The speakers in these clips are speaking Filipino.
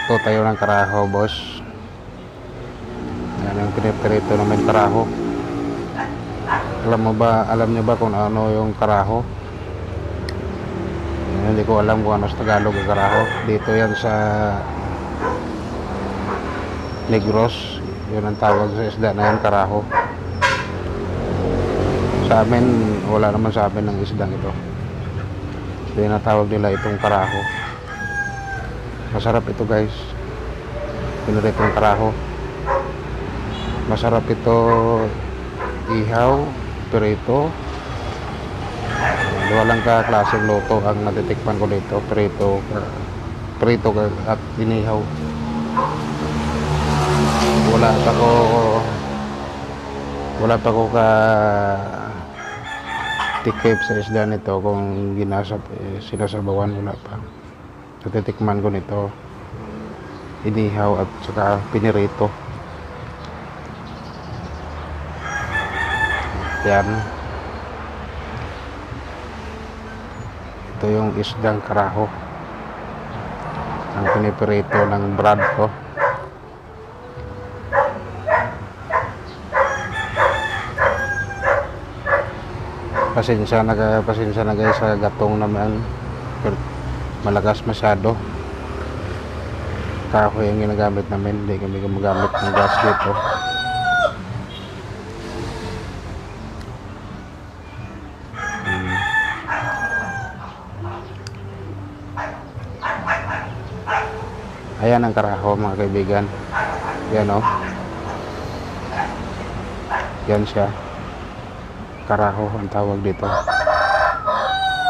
piniprito tayo ng karaho, boss. Yan ang piniprito namin karaho. Alam mo ba, alam niyo ba kung ano yung karaho? Yan, Hindi ko alam kung ano sa Tagalog ang karaho. Dito yan sa Negros. Yun ang tawag sa isda na yan, karaho. Sa amin, wala naman sa amin ng isdang ito. Tinatawag nila itong karaho. Masarap ito guys. Piniritong karaho. Masarap ito ihaw, pirito. Walang ka klaseng luto ang natitikman ko dito. Pirito, pirito at inihaw. Wala pa ko wala pa ko ka tikip sa isda nito kung ginasap eh, sinasabawan wala pa natitikman ko nito. Inihaw at saka pinirito. Yan. Ito yung isdang karaho. Ang pinipirito ng brad ko. Pasensya na pasensya na guys sa gatong naman. pero malakas masyado kahoy ang ginagamit namin hindi kami gumagamit ng gas dito Hmm. ayan ang karaho mga kaibigan yan o yan siya karaho ang tawag dito.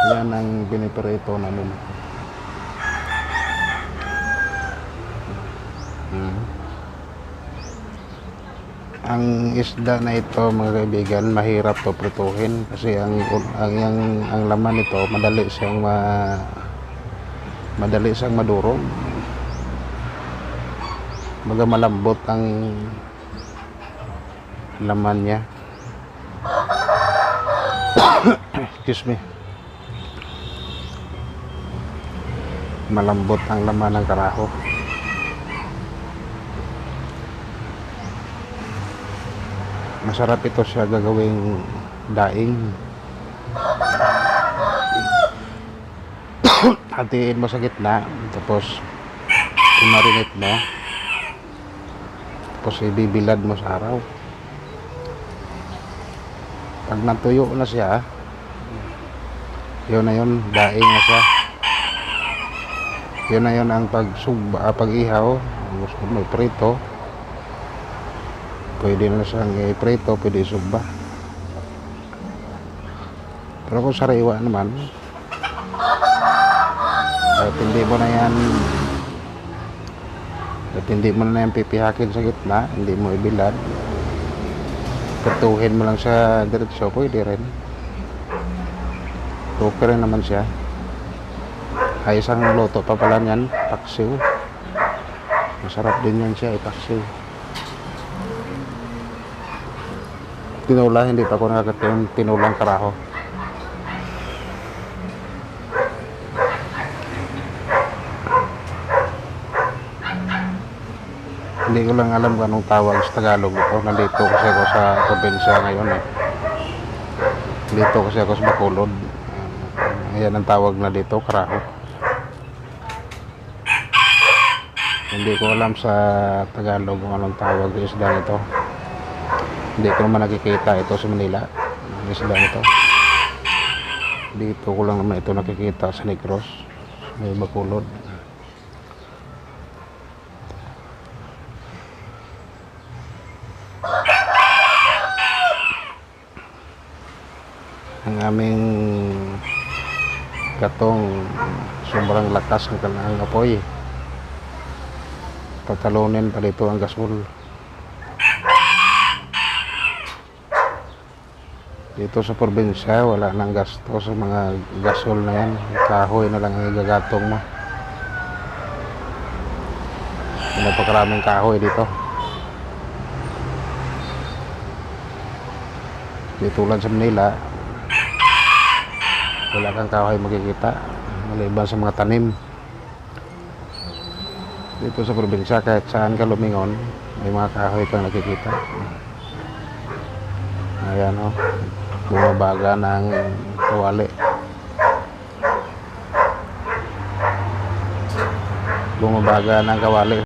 Yan ang piniperito namin. Ang isda na ito mga kaibigan, mahirap to prituhin kasi ang ang ang, ang laman nito madali siyang ma, madali siyang madurog. Maga malambot ang laman niya. Excuse me. Malambot ang laman ng karaho. Masarap ito siya gagawing daing. Hatiin mo sa gitna, tapos i-marinate mo. Tapos ibibilad mo sa araw. Pag natuyo na siya, yun na yun, daing na siya. Yun na yun ang pagsugba, ah, pag-ihaw. Kung Gusto mo prito. Pwede na siyang i-prito, pwede isugba. Pero kung sariwa naman, kahit hindi mo na yan kahit hindi mo na yan pipihakin sa gitna, hindi mo ibilad, Pertuhin mo lang sa diretso, pwede rin. Okay rin naman siya. Ay, isang luto pa pala niyan, paksiw. Masarap din yan siya, ipaksiw. Tinula, hindi pa ako nakakatim tinulang karaho. Hindi ko lang alam kung anong tawag sa Tagalog ito. Nandito kasi ako sa probinsya ngayon eh. Dito kasi ako sa Bacolod. Ayan ang tawag na dito, Karaho. Hindi ko alam sa Tagalog kung anong tawag ng isda nito. Hindi ko naman nakikita ito sa Manila. Ang isda nito. Dito ko lang naman ito nakikita sa Negros. May Bacolod. ang aming katong sobrang lakas ng kanang apoy tatalunin pa dito ang gasol dito sa probinsya wala nang gasto sa mga gasol na yan. Kahoy na lang ang igagatong mo. Napakaraming kahoy dito. Dito lang sa Manila wala kang kahoy makikita. Maliban sa mga tanim. Dito sa probinsya kahit saan ka lumingon may mga kahoy kang nakikita. Ayan o bumabaga ng kawali bumabaga ng kawali